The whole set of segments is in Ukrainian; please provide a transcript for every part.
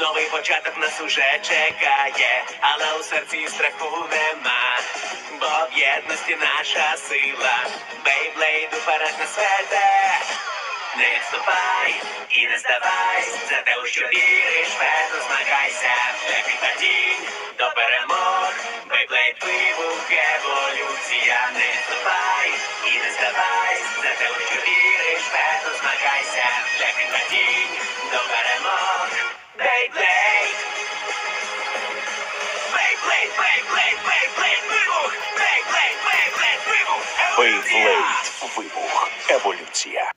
Новий початок нас уже чекає, але у серці страху нема. Бо в єдності наша сила. Бейблейд уперед нас веде. Не відступай і не здавайся, за те, у що віриш, вперто змагайся, від падінь до перемог, Бейблейд вибух, еволюція, не відступай і не здавайся, за те, у що віриш, вперто змагайся, падінь до перемог, Бейблейд. Вибух. Еволюція.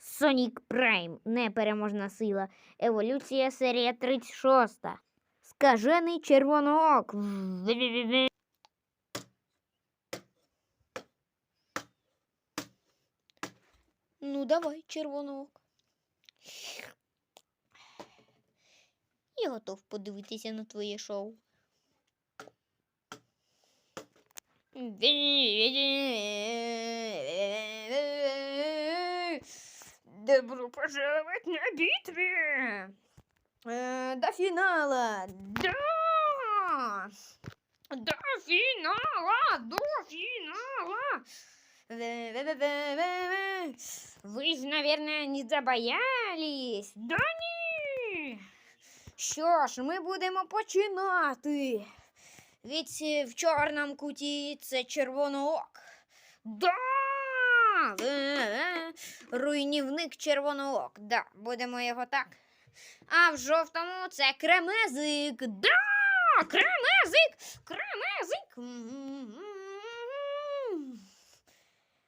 Сонік Прайм. Непереможна сила. Еволюція серія 36. Скажений червоноок. Ві-ві-ві-ві. Ну, давай, червоноок. Я готов подивитися на твоє шоу. Добро пожаловать на битве! Э, до финала! Да! До финала! До финала! Вэ-вэ-вэ-вэ-вэ. Вы же, наверное, не забоялись? Да ні! Що ж, ми будемо починати. Від е, в чорному куті це червоноок. Да! Е-е. Руйнівник червоноок. Да, будемо його так. А в жовтому це кремезик. Да! Кремезик! Кремезик!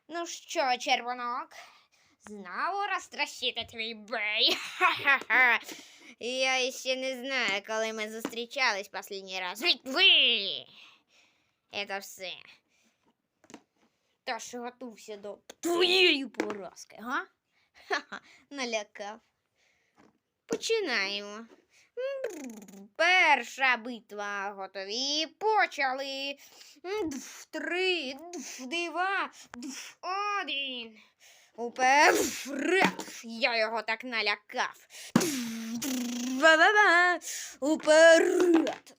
М-м-м. Ну що, червонок? Знову розтрощити твій бей. Ха-ха-ха. Я ще не знаю, коли ми зустрічались останній раз. Ведь ви! Это все. Тож готувся до твоєї поразки, га? Ха-ха, налякав. Починаємо. Перша битва готові. Почали. Три, два, один. Уперед. Я його так налякав. Уперед.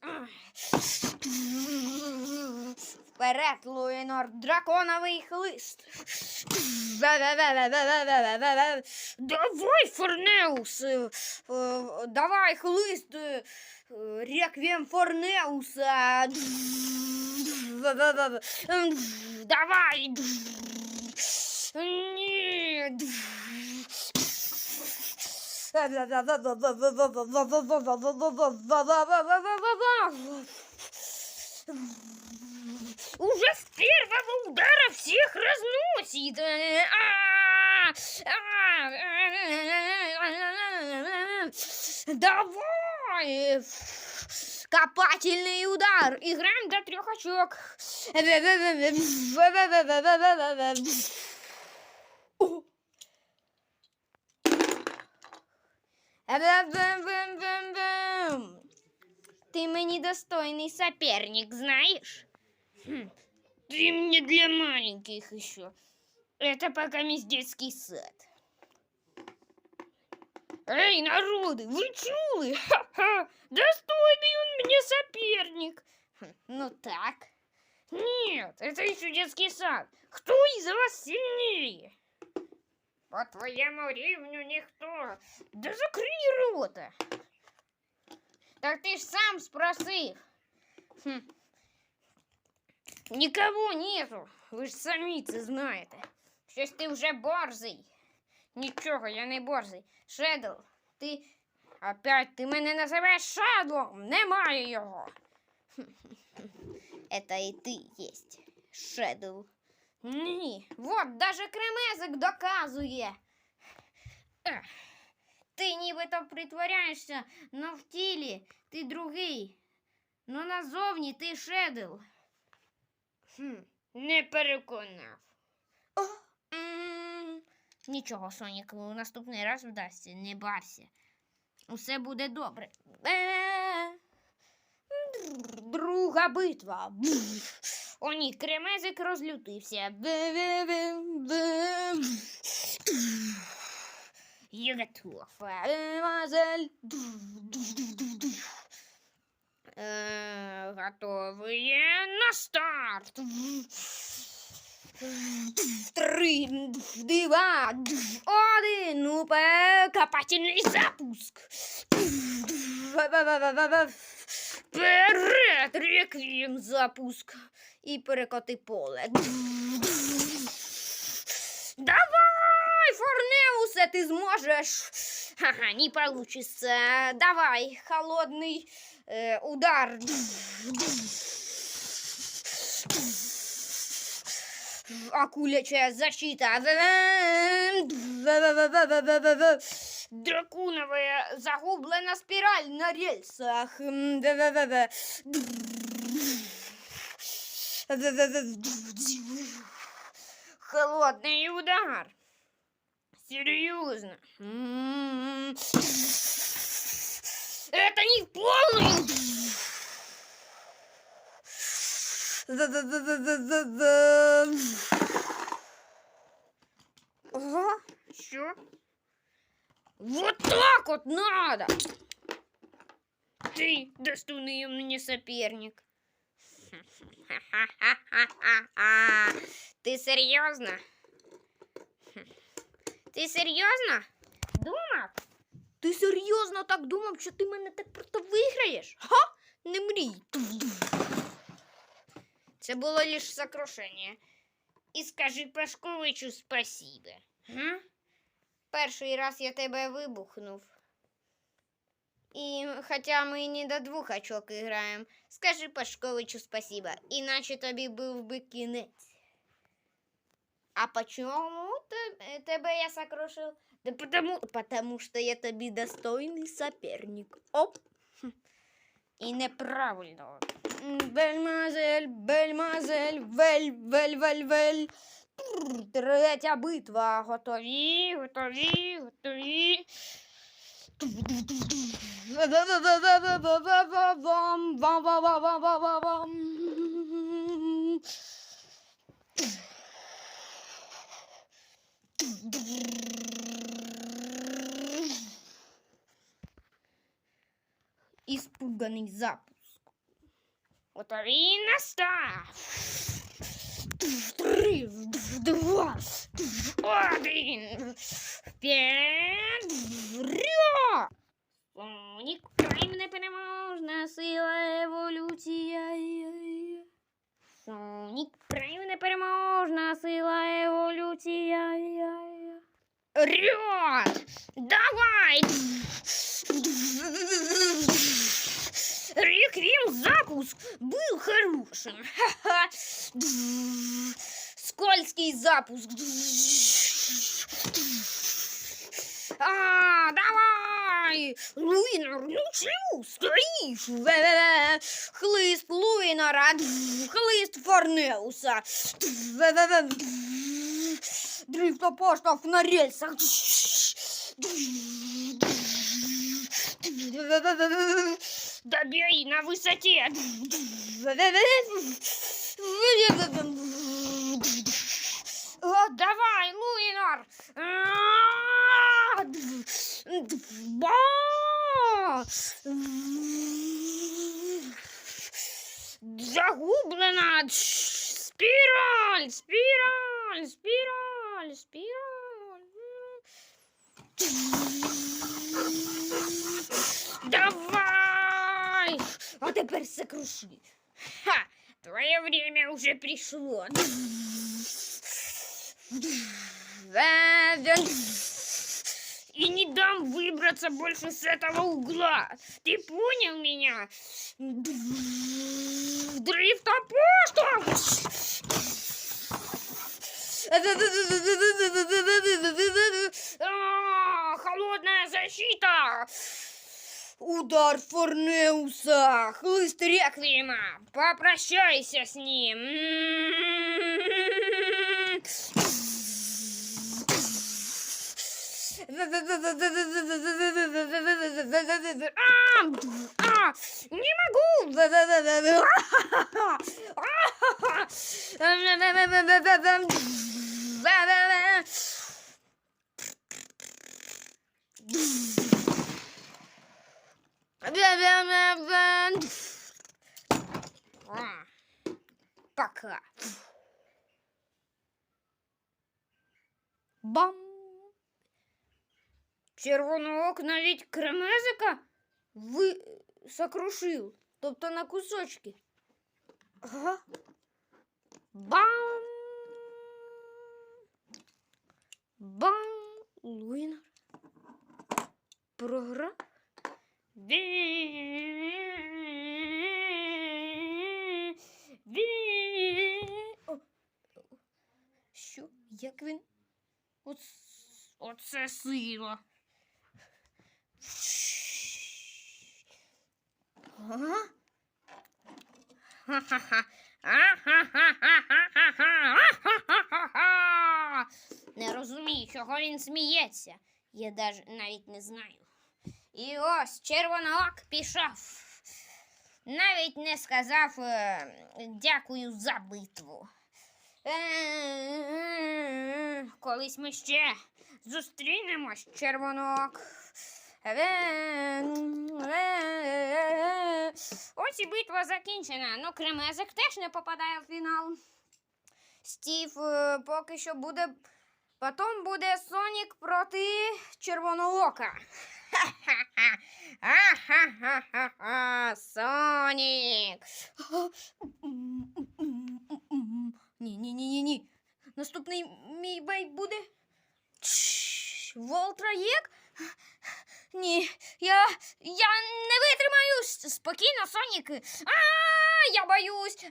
Вперед, Луїнор, драконовий хлист. Давай, Форнеус. е, е, Давай, хлист. е, Реквієм Форнеуса. Давай. Ні. Уже с первого удара всех разносит. Давай! Копательный удар. Играем до трех очок. Ты мені достойный соперник, знаешь? Хм, Ты мне для маленьких еще. Это пока мисс детский сад. Эй, народы, вы чулы? Ха-ха! Достойный он мне соперник. Хм, Ну так. Нет, это еще детский сад. Кто из вас сильнее? По твоему рівню ніхто. Да закрий рота. Так ты ж сам спросив. Хм. Никого нету. Ви ж самі це знаєте. Щось ти вже борзий. Нічого, я не борзий. Шедл, ти. Опять ти мене називаєш Шедлом. Немає його. Это і ти єсть. Шедл. Ні, вот даже кремезик доказує. Ех, Ти нібито притворяєшся, но в тілі ти другий. Ну назовні ти шедл. Не переконав. О. Нічого, Сонік, у наступний раз вдасться, не барся. Усе буде добре. Е, друга битва. О, ні, кремезик розлютився. Я готов. Е, мазель. Э, Готовые на старт. Три, два, один, ну копательный запуск. Вперед, реквієм запуск. І перекоти поле. Давай, Форнеусе, ти зможеш. Ха-ха, не получится. Давай, холодный э, удар. Акулячая защита. Драконовая загублена спираль на рельсах. Холодный удар. Серьезно. Это не полный. Ага, что? Вот так вот надо. Ты достойный мне соперник. Ты серьезно? Ти серйозно? Думав? Ти серйозно так думав, що ти мене так просто виграєш? Ха? Не мрій. Це було лише сокрушення. І скажи Пашковичу спасибо. Га? Перший раз я тебе вибухнув. І хоча ми не до двох очок граємо, скажи Пашковичу спасибо, іначе тобі був би кінець. А почему те- тебе я сокрушил? Да потому, потому что я тобі достойный соперник. Оп. І неправильно. Бельмазель, бельмазель, вель, вель, вель, вель. Третя битва. Готові, готові, готові. Вам, Испуганный запуск. Готові на старт. Три, два, один. Вперед, вперед! Сонік Прайм непереможна сила еволюція. Сонік Прайм непереможна сила еволюція. Рёд! Давай! Реквием запуск был хорошим. Скользкий запуск. А, давай! Луинор, ну чего стоишь? Ве-ве-ве. Хлист Форнеуса. Ве-ве-ве. Дрифтопоштов на рельсах. Добей на высоте. Давай, Луинор. Ба! Загублена. Спираль, спираль, спираль, спираль. Давай! А теперь сокруши. Ха! Твое время уже пришло. И не дам выбраться больше с этого угла. Ты понял меня? Дрифтопоштов! А, Холодная защита! Удар Форнеуса! Хлыст Реквиема! Попрощайся с ним! Не могу! Пока. Бам! Червоного окна ведь кремезика ви... сокрушив, тобто на кусочки. Ага. Бам! Бам! Луїнер. О, Що? Як він? Оце сила. Ха-ха-ха. Не розумію, чого він сміється. Я навіть не знаю. І ось червоноок пішов. Навіть не сказав е, дякую за битву. Е, Колись ми ще зустрінемось, червонок. Е, Ось і битва закінчена. Ну, кремезик теж не попадає в фінал. Стів поки що буде. Потім буде Сонік проти Червоноока. Ха-ха-ха. Сонік. Ні, ні, ні, ні, ні. Наступний мій бей буде. Волтраєк? Ні, я, я не витримаю. Спокійно, Сонік. А, я боюсь.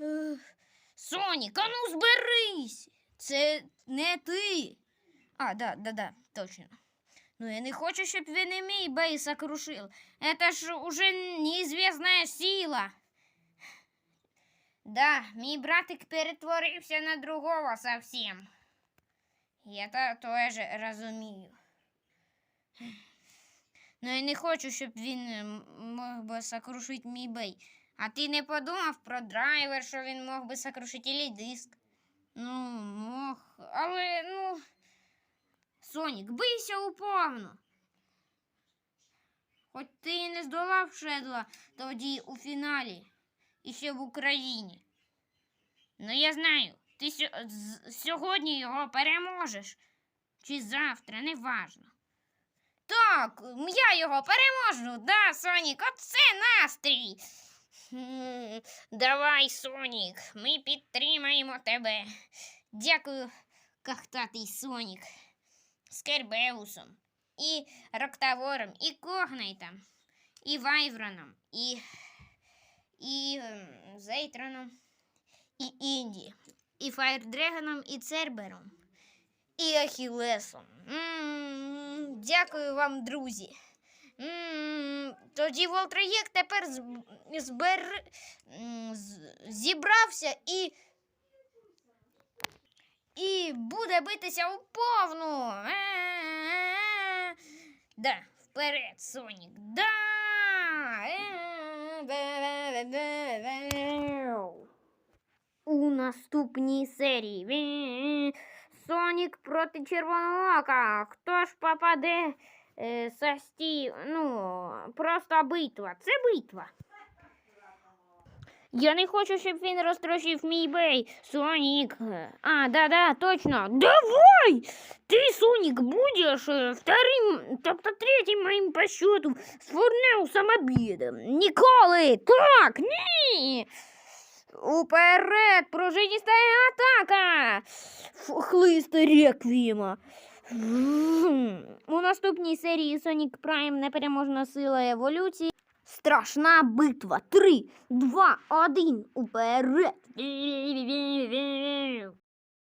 Е, Сонік, а ну зберись. Це не ти. А, да, да, да, точно. Ну, я не хочу, щоб він і мій бей сокрушил. Это ж уже неизвестная сила. Да, мій братик перетворився на другого совсем. Я то теж розумію. Ну, я не хочу, щоб він е, мог би сокрушити мій бей. А ти не подумав про драйвер, що він мог би сокрушити диск? Ну, мог. Але, ну. Сонік, бийся уповну. Хоч ти і не здолав Шедла тоді у фіналі і ще в Україні. Ну я знаю, ти сьо- сьогодні його переможеш. Чи завтра, неважно. Так, я його переможу, да, Сонік, оце настрій. М, Давай, Сонік, ми підтримаємо тебе. Дякую, кахтатий Сонік, Скербеусом, і Роктавором, і Когнайтом, і Вайвроном, і, і ем, Зейтроном, і Інді, і Фаєрдрегоном, і Цербером, і Ахілесом. М, Дякую вам, друзі. Тоді Волтраєк тепер збер... зібрався і. І буде битися у повну. Да, вперед, Сонік. Да. У наступній серії Сонік проти Червоноока. Хто ж попаде е, со сті... Ну, просто битва. Це битва. Я не хочу, щоб він розтрощив мій бей. Сонік. А, да-да, точно. Давай! Ты, Соник, будешь э, вторым, тобто третім моїм по счету з Форнеусом обідом. Ніколи! Так, ні! Уперед! Пружиніста атака! Ф- Хлист реквіма. У наступній серії Sonic Prime непереможна сила еволюції. Страшна битва. Три, два, один. Уперед!